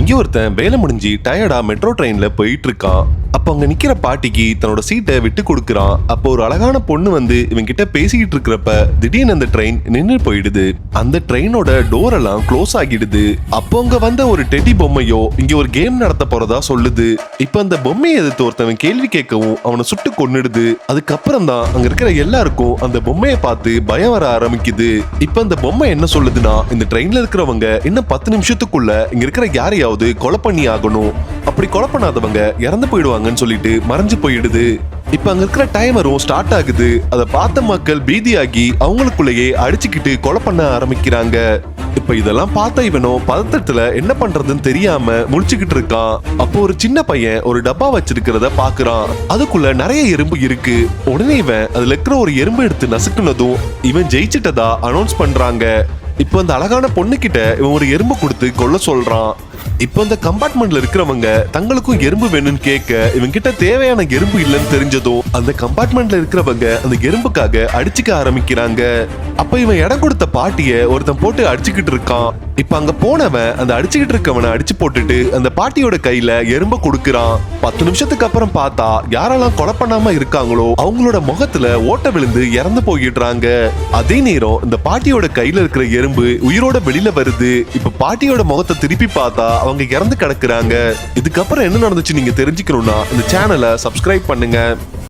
இங்கே ஒருத்தன் வேலை முடிஞ்சு டயர்டா மெட்ரோ ட்ரெயின்ல போயிட்டு இருக்கான் அப்போ அங்க நிக்கிற பாட்டிக்கு தன்னோட சீட்டை விட்டு கொடுக்குறான். அப்போ ஒரு அழகான பொண்ணு வந்து இவன் கிட்ட பேசிக்கிட்டு இருக்கிறப்ப திடீர்னு அந்த ட்ரெயின் நின்று போயிடுது. அந்த ட்ரெயினோட டோர் எல்லாம் க்ளோஸ் ஆகிடுது. அப்போ அங்க வந்த ஒரு டெட்டி பொம்மையோ இங்க ஒரு கேம் நடத்த போறதா சொல்லுது. இப்ப அந்த பொம்மையை எதிர்த்து ஒருத்தவன் கேள்வி கேட்கவும் அவனை சுட்டு கொன்னுடுது. அதுக்கப்புறம் தான் அங்க இருக்கிற எல்லாருக்கும் அந்த பொம்மையை பார்த்து பயம் வர ஆரம்பிக்குது. இப்ப அந்த பொம்மை என்ன சொல்லுதுன்னா இந்த ட்ரெயின்ல இருக்கிறவங்க இன்னும் பத்து நிமிஷத்துக்குள்ள இங்க இருக்கிற யாரையும் எப்படியாவது கொலை பண்ணி ஆகணும் அப்படி கொலை பண்ணாதவங்க இறந்து போயிடுவாங்கன்னு சொல்லிட்டு மறைஞ்சு போயிடுது. இப்ப அங்க இருக்கிற டைமரும் ஸ்டார்ட் ஆகுது. அதை பார்த்த மக்கள் பீதியாகி அவங்களுக்குள்ளேயே அடிச்சுக்கிட்டு கொலை பண்ண ஆரம்பிக்கிறாங்க. இப்ப இதெல்லாம் பார்த்த இவனும் பதத்தத்துல என்ன பண்றதுன்னு தெரியாம முழிச்சுக்கிட்டு இருக்கான். அப்போ ஒரு சின்ன பையன் ஒரு டப்பா வச்சிருக்கிறத பாக்குறான். அதுக்குள்ள நிறைய எறும்பு இருக்கு. உடனே இவன் அதுல இருக்கிற ஒரு எறும்பு எடுத்து நசுக்குனதும் இவன் ஜெயிச்சிட்டதா அனௌன்ஸ் பண்றாங்க. இப்போ அந்த அழகான பொண்ணு கிட்ட இவன் ஒரு எறும்பு கொடுத்து கொல்ல சொல்றான். இப்போ இந்த கம்பார்ட்மெண்ட்ல இருக்கிறவங்க தங்களுக்கும் எறும்பு வேணும்னு கேட்க இவங்க கிட்ட தேவையான எறும்பு இல்லைன்னு தெரிஞ்சதும் அந்த கம்பார்ட்மெண்ட்ல இருக்கிறவங்க அந்த எறும்புக்காக அடிச்சுக்க ஆரம்பிக்கிறாங்க. அப்ப இவன் இடம் கொடுத்த பாட்டிய ஒருத்தன் போட்டு அடிச்சுக்கிட்டு இருக்கான். இப்ப அங்க போனவன் அந்த அடிச்சுக்கிட்டு இருக்கவனை அடிச்சு போட்டுட்டு அந்த பாட்டியோட கையில எறும்ப கொடுக்கறான். பத்து நிமிஷத்துக்கு அப்புறம் பார்த்தா யாரெல்லாம் கொலை பண்ணாம இருக்காங்களோ அவங்களோட முகத்துல ஓட்ட விழுந்து இறந்து போயிடுறாங்க. அதே நேரம் இந்த பாட்டியோட கையில இருக்கிற எறும்பு உயிரோட வெளியில வருது. இப்ப பாட்டியோட முகத்தை திருப்பி பார்த்தா அவங்க இறந்து கிடக்குறாங்க. இதுக்கப்புறம் என்ன நடந்துச்சு நீங்க தெரிஞ்சுக்கணும்னா இந்த சேனலை சப்ஸ்கிரைப் பண்ணுங்க.